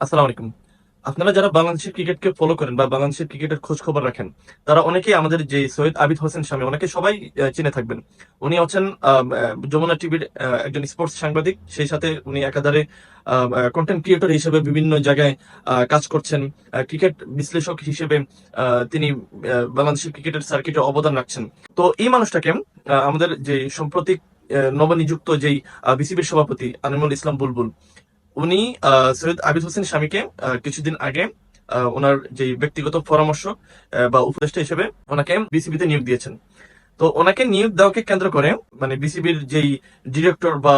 আসসালামু আলাইকুম। আপনারা যারা বাংলাদেশের ক্রিকেটকে ফলো করেন বা বাংলাদেশের ক্রিকেটের খোঁজ খবর রাখেন তারা অনেকেই আমাদের যে সৈয়দ আবিদ হোসেন স্বামী ওনাকে সবাই চিনে থাকবেন। উনি হচ্ছেন যমুনা টিভির একজন স্পোর্টস সাংবাদিক। সেই সাথে উনি একাধারে কন্টেন্ট ক্রিয়েটর হিসেবে বিভিন্ন জায়গায় কাজ করছেন। ক্রিকেট বিশ্লেষক হিসেবে তিনি বাংলাদেশের ক্রিকেটের সার্কিটে অবদান রাখছেন। তো এই মানুষটাকে আমাদের যে সাম্প্রতিক আহ, নবনিযুক্ত যেই বিসিবির সভাপতি আনিমুল ইসলাম বুলবুল উনি সৈয়দ আবিদ হোসেন স্বামীকে কিছুদিন আগে ওনার যে ব্যক্তিগত পরামর্শ বা উপদেষ্টা হিসেবে ওনাকে বিসিবিতে নিয়োগ দিয়েছেন। তো ওনাকে নিয়োগ দেওয়াকে কেন্দ্র করে মানে বিসিবির যেই ডিরেক্টর বা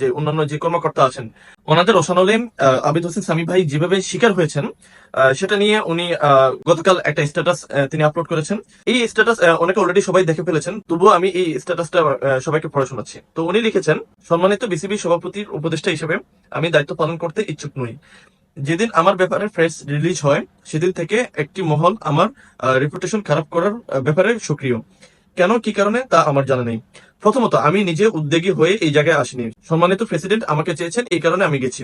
যে অন্যান্য যে কর্মকর্তা আছেন ওনাদের রসানলে আহ, আবিদ হোসেন স্বামী ভাই যেভাবে শিকার হয়েছেন সেটা নিয়ে উনি গতকাল একটা স্ট্যাটাস তিনি আপলোড করেছেন। এই স্ট্যাটাস অনেকে অলরেডি সবাই দেখে ফেলেছেন তবুও আমি এই স্ট্যাটাসটা সবাইকে পড়ে শোনাচ্ছি। তো উনি লিখেছেন সম্মানিত বিসিবি সভাপতির উপদেষ্টা হিসেবে আমি দায়িত্ব পালন করতে ইচ্ছুক নই। যেদিন আমার ব্যাপারে প্রেস রিলিজ হয় সেদিন থেকে একটি মহল আমার রেপুটেশন খারাপ করার ব্যাপারে সক্রিয়। কেন, কি কারণে, তা আমার জানা নেই। প্রথমত, আমি নিজে উদ্যোগী হয়ে এই জায়গায় আসিনি। সম্মানিত প্রেসিডেন্ট আমাকে চেয়েছেন এই কারণে আমি গেছি।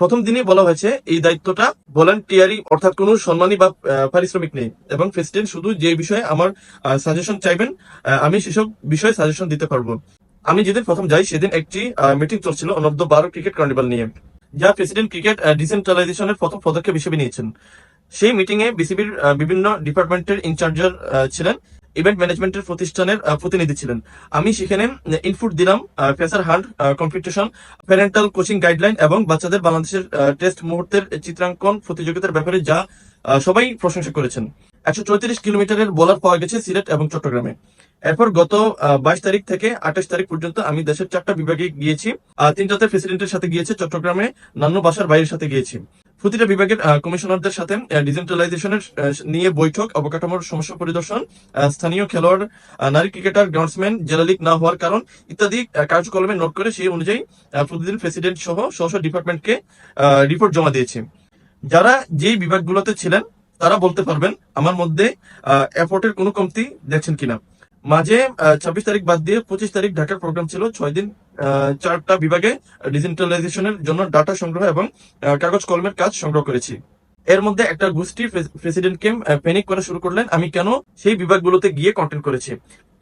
প্রথম দিনই বলা হয়েছে, এই দায়িত্বটা ভলান্টিয়ারি, অর্থাৎ কোনো সম্মানী বা পারিশ্রমিক নেই। এবং প্রেসিডেন্ট শুধু যে বিষয়ে আমার সাজেশন চাইবেন আমি সেসব বিষয়ে সাজেশন দিতে পারব। আমি যেদিন প্রথম যাই, সেদিন একটি মিটিং চলছিল অনূর্ধ্ব বারো ক্রিকেট কার্নিভাল নিয়ে, যা প্রেসিডেন্ট ক্রিকেট ডিসেন্ট্রালাইজেশনের প্রথম পদক্ষেপ হিসেবে নিয়েছেন। সেই মিটিং এ বিসিবির বিভিন্ন ডিপার্টমেন্টের ইনচার্জার ছিলেন। ইভেন্ট ম্যানেজমেন্টের প্রতিষ্ঠানের প্রতিনিধি ছিলেন। আমি সেখানে ইনপুট দিলাম ফেসার হান্ড কম্পিটিশন প্যারেন্টাল কোচিং গাইডলাইন এবং বাচ্চাদের বাংলাদেশের টেস্ট মুহূর্তের চিত্রাঙ্কন প্রতিযোগিতার ব্যাপারে যা সবাই প্রশংসা করেছেন। একশো চৌত্রিশ কিলোমিটারের বোলার পাওয়া গেছে সিলেট এবং চট্টগ্রামে। এরপর গত বাইশ তারিখ থেকে আঠাশ তারিখ পর্যন্ত আমি দেশের চারটা বিভাগে গিয়েছি। তিনটাতে প্রেসিডেন্টের সাথে গিয়েছে, চট্টগ্রামে নান্য বাসার বাইরের সাথে গিয়েছি। প্রতিটা বিভাগের কমিশনারদের সাথে ডিসেন্ট্রালাইজেশনের নিয়ে বৈঠক অবকাঠামোর সমস্যা পরিদর্শন স্থানীয় খেলোয়াড় নারী ক্রিকেটার গ্রাউন্ডসম্যান জেলা লীগ না হওয়ার কারণ ইত্যাদি আহ, কার্যক্রমে নোট করে সেই অনুযায়ী প্রতিদিন প্রেসিডেন্ট সহ স্ব ডিপার্টমেন্টকে রিপোর্ট জমা দিয়েছি। যারা যেই বিভাগগুলোতে ছিলেন তারা বলতে পারবেন আমার মধ্যে এফোর্টের কোনো কমতি দেখছেন কিনা। মাঝে ছাব্বিশ তারিখ বাদ দিয়ে পঁচিশ তারিখ ঢাকার প্রোগ্রাম ছিল ছয় দিন চারটা বিভাগে ডিজিটালাইজেশনের জন্য ডাটা সংগ্রহ এবং কাগজ কলমের কাজ সংগ্রহ করেছি। এর মধ্যে একটা গোষ্ঠী প্রেসিডেন্টকে প্যানিক করা শুরু করলেন। আমি কেন সেই বিভাগগুলোতে গিয়ে কন্টেন্ট করেছি?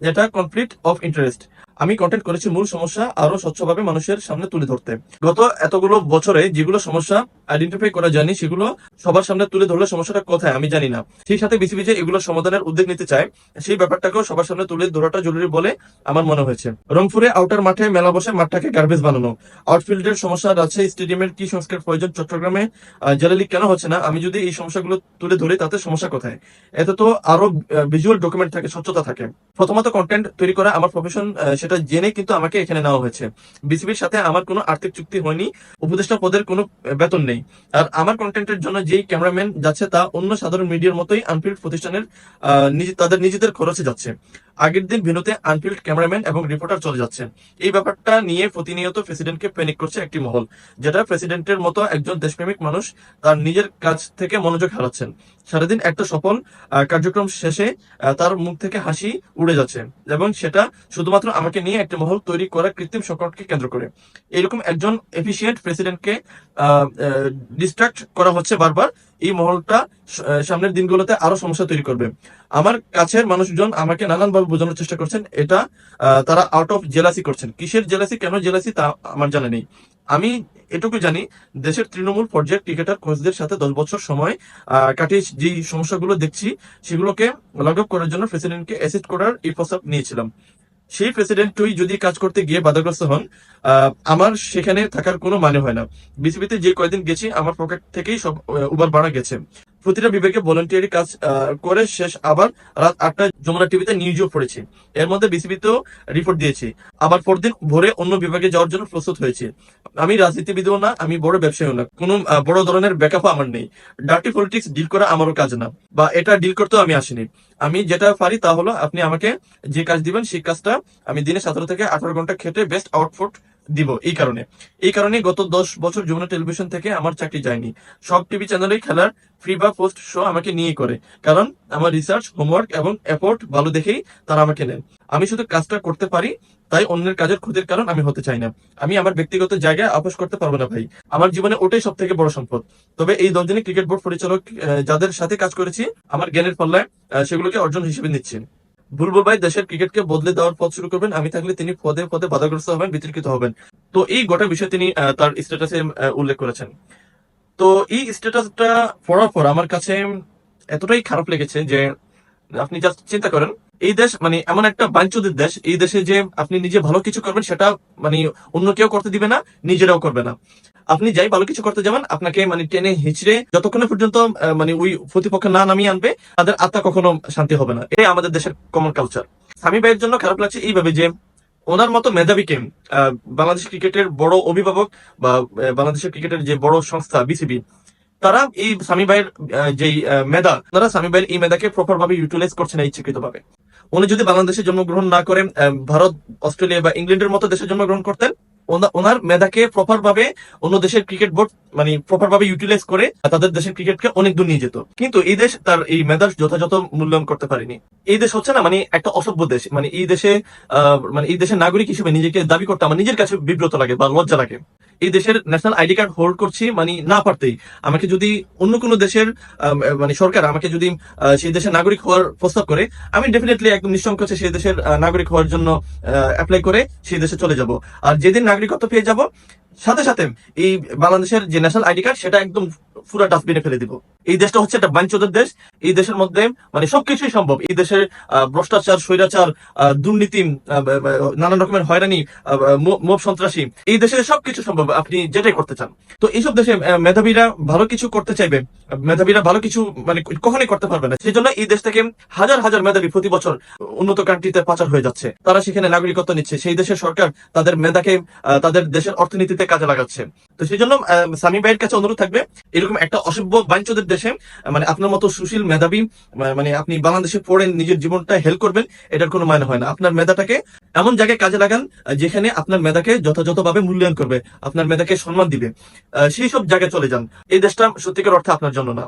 যেটা কনফ্লিক্ট অফ ইন্টারেস্ট আমি কন্টেন্ট করেছি মূল সমস্যা আরও স্বচ্ছভাবে মানুষের সামনে তুলে ধরতে। গত এতগুলো বছরে যেগুলো সমস্যা আইডেন্টিফাই করা যায়নি, সেগুলো সবার সামনে তুলে ধরলে সমস্যাটা কোথায় আমি জানি না। সেই সাথে বিসিবি যে এগুলো সমাধানের উদ্যোগ নিতে চায়, সেই ব্যাপারটাকেও সবার সামনে তুলে ধরাটা জরুরি বলে আমার মনে হয়েছে। রংপুরে আউটার মাঠে মেলা বসে মাঠটাকে গার্বেজ বানানো। আউটফিল্ডের সমস্যা রাজশাহী স্টেডিয়ামের কি সংস্কার প্রয়োজন চট্টগ্রামে জেলা লীগ কেন হচ্ছে না? আমি যদি এই সমস্যাগুলো তুলে ধরি, তাতে সমস্যা কোথায়? এতে তো আরও ভিজুয়াল ডকুমেন্ট থাকে, স্বচ্ছতা থাকে। প্রথমত কন্টেন্ট তৈরি করা আমার প্রফেশন সেটা জেনে কিন্তু আমাকে এখানে নেওয়া হয়েছে। বিসিবির সাথে আমার কোনো আর্থিক চুক্তি হয়নি, উপদেষ্টা পদের কোনো বেতন নেই। আর আমার কন্টেন্টের জন্য যেই ক্যামেরাম্যান যাচ্ছে তা অন্য সাধারণ মিডিয়ার মতোই আনফিল্ড প্রতিষ্ঠানের তাদের নিজেদের খরচে যাচ্ছে। আগের দিন ভেনুতে আনফিল্ড ক্যামেরাম্যান এবং রিপোর্টার চলে যাচ্ছে এই ব্যাপারটা নিয়ে প্রতিনিয়ত প্রেসিডেন্টকে প্যানিক করছে একটি মহল, যেটা প্রেসিডেন্টের মতো একজন দেশপ্রেমিক মানুষ তার নিজের কাজ থেকে মনোযোগ হারাচ্ছেন। সারাদিন একটা সফল কার্যক্রম শেষে তার মুখ থেকে হাসি উড়ে যাচ্ছে এবং সেটা শুধুমাত্র আমাকে নিয়ে একটা মহল তৈরি করা কৃত্রিম সংকটকে কেন্দ্র করে। এরকম একজন এফিসিয়েন্ট প্রেসিডেন্টকে ডিস্ট্রাক্ট করা হচ্ছে বারবার। এই মহলটা সামনের দিনগুলোতে আরও সমস্যা তৈরি করবে। আমার কাছের মানুষজন আমাকে নানানভাবে বোঝানোর চেষ্টা করছেন। এটা তারা আউট অফ জেলাসি করছেন। কিসের জেলাসি কেন জেলাসি তা আমার জানা নেই। আমি এটুকু জানি, দেশের তৃণমূল পর্যায়ের ক্রিকেটার কোচদের সাথে দশ বছর সময় কাটিয়ে যে সমস্যাগুলো দেখছি, সেগুলোকে লাঘব করার জন্য প্রেসিডেন্টকে অ্যাসিস্ট করার এই প্রস্তাব নিয়েছিলাম। সেই প্রেসিডেন্টই যদি কাজ করতে গিয়ে বাধাগ্রস্ত হন আমার সেখানে থাকার কোনো মানে হয় না। বিসিবিতে যে কয়দিন গেছি, আমার পকেট থেকেই সব উবার বাড়া গেছে। প্রতিটা বিভাগে ভলেন্টিয়ারি কাজ করে শেষ আবার রাত আটটায় যমুনা টিভিতে নিউজও পড়েছি। এর মধ্যে বিসিবিতেও রিপোর্ট দিয়েছি। আবার পরদিন ভোরে অন্য বিভাগে যাওয়ার জন্য প্রস্তুত হয়েছি। আমি রাজনীতিবিদও না, আমি বড় ব্যবসায়ীও না। কোনো বড় ধরনের ব্যাকআপ আমার নেই। ডার্টি পলিটিক্স ডিল করা আমারও কাজ না। বা এটা ডিল করতেও আমি আসিনি। আমি যেটা পারি তা হলো আপনি আমাকে যে কাজ দিবেন, সেই কাজটা আমি দিনে সতেরো থেকে আঠারো ঘণ্টা খেটে বেস্ট আউটপুট দিব, এই কারণে। এই কারণে গত দশ বছর যমুনা টেলিভিশন থেকে আমার চাকরি যায়নি। সব টিভি চ্যানেলে খেলার ফ্রি বা পোস্ট শো আমাকে নিয়ে করে। কারণ আমার রিসার্চ হোমওয়ার্ক এবং এফোর্ট ভালো দেখেই তারা আমাকে নেন। আমি শুধু কাজটা করতে পারি, তাই অন্যের কাজের ক্ষতির কারণ আমি হতে চাই না। আমি আমার ব্যক্তিগত জায়গায় আপোষ করতে পারব না ভাই। আমার জীবনে ওটাই সব থেকে বড় সম্পদ। তবে এই দশজনই ক্রিকেট বোর্ড পরিচালক যাদের সাথে কাজ করেছি, আমার জ্ঞানের পাল্লায় সেগুলোকে অর্জন হিসেবে নিচ্ছি বুলবুল ভাই, দেশের ক্রিকেটকে বদলে দেওয়ার পথ শুরু করবেন। আমি থাকলে তিনি পদে পদে বাধাগ্রস্ত হবেন, বিতর্কিত হবেন। তো এই গোটা বিষয় তিনি তার স্ট্যাটাসে উল্লেখ করেছেন। তো এই স্ট্যাটাসটা পড়ার পর আমার কাছে এতটাই খারাপ লেগেছে যে আপনি জাস্ট চিন্তা করেন, এই দেশ মানে এমন একটা বাঞ্চদের দেশ, এই দেশে যে আপনি নিজে ভালো কিছু করবেন, সেটা মানে অন্য কেউ করতে দিবে না, নিজেরাও করবে না। আপনি যাই ভালো কিছু করতে যাবেন, আপনাকে মানে টেনে হিচড়ে যতক্ষণ পর্যন্ত মানে ওই প্রতিপক্ষ না নামিয়ে আনবে, তাদের আত্মা কখনো শান্তি হবে না। এটাই আমাদের দেশের কমন কালচার স্বামী ভাইয়ের জন্য খারাপ লাগছে এইভাবে যে, ওনার মতো মেধাবীকে বাংলাদেশ ক্রিকেটের বড় অভিভাবক বা বাংলাদেশের ক্রিকেটের যে বড় সংস্থা, বিসিবি তারা এই স্বামী ভাইয়ের যেই মেধা, তারা স্বামী ভাইয়ের এই মেধাকে প্রপার ভাবে ইউটিলাইজ করছে না ইচ্ছাকৃত ভাবে উনি যদি বাংলাদেশে জন্মগ্রহণ না করে ভারত, অস্ট্রেলিয়া বা ইংল্যান্ডের মতো দেশে জন্মগ্রহণ করতেন ওনার মেধাকে প্রপার ভাবে অন্য দেশের ক্রিকেট বোর্ড মানে প্রপার ভাবে ইউটিলাইজ করে তাদের দেশের ক্রিকেটকে অনেক দূর নিয়ে যেত। কিন্তু এই দেশ তার এই মেধার যথাযথ মূল্যায়ন করতে পারেনি। এই দেশ হচ্ছে না মানে একটা অসভ্য দেশ। মানে এই দেশে মানে এই দেশের নাগরিক হিসেবে নিজেকে দাবি করতে আমার নিজের কাছে বিব্রত লাগে বা লজ্জা লাগে। এই দেশের ন্যাশনাল আইডি কার্ড হোল্ড করছি মানে না পারতেই। আমাকে যদি অন্য কোনো দেশের মানে সরকার আমাকে যদি সেই দেশের নাগরিক হওয়ার প্রস্তাব করে, আমি ডেফিনেটলি একদম নিঃসংকোচে সেই দেশের নাগরিক হওয়ার জন্য অ্যাপ্লাই করে সেই দেশে চলে যাব। আর যেদিন নাগরিকত্ব পেয়ে যাব, সাথে সাথে এই বাংলাদেশের যে ন্যাশনাল আইডি কার্ড সেটা একদম পুরো ডাস্টবিনে ফেলে দিব। এই দেশটা হচ্ছে একটা বাঞ্চদের দেশ। এই দেশের মধ্যে মানে সবকিছুই সম্ভব। এই দেশের ভ্রষ্টাচার, স্বৈরাচার দুর্নীতি নানান রকমের হয়রানি মোব সন্ত্রাসী, এই দেশে সবকিছু সম্ভব। আপনি যেটাই করতে চান। তো এইসব দেশে মেধাবীরা ভালো কিছু করতে চাইবে। মেধাবীরা ভালো কিছু মানে কখনোই করতে পারবে না। সেই জন্য এই দেশ থেকে হাজার হাজার মেধাবী প্রতি বছর উন্নত কান্ট্রিতে পাচার হয়ে যাচ্ছে। তারা সেখানে নাগরিকত্ব নিচ্ছে। সেই দেশের সরকার তাদের মেধাকে তাদের দেশের অর্থনীতিতে কাজে লাগাচ্ছে। তো সেই জন্য সামি ভাইয়ের কাছে অনুরোধ থাকবে, এরকম একটা অসভ্য বাঞ্চদের দেশে মানে আপনার মতো সুশীল মেধাবী মানে আপনি বাংলাদেশে পড়েন নিজের জীবনটা হেল্প করবেন, এটার কোনো মানে হয় না। আপনার মেধাটাকে এমন জায়গায় কাজে লাগান যেখানে আপনার মেধাকে যথাযথভাবে মূল্যায়ন করবে, আপনার মেধাকে সম্মান দিবে সেই সব জায়গায় চলে যান। এই দেশটা সত্যিকার অর্থে আপনার জন্য না।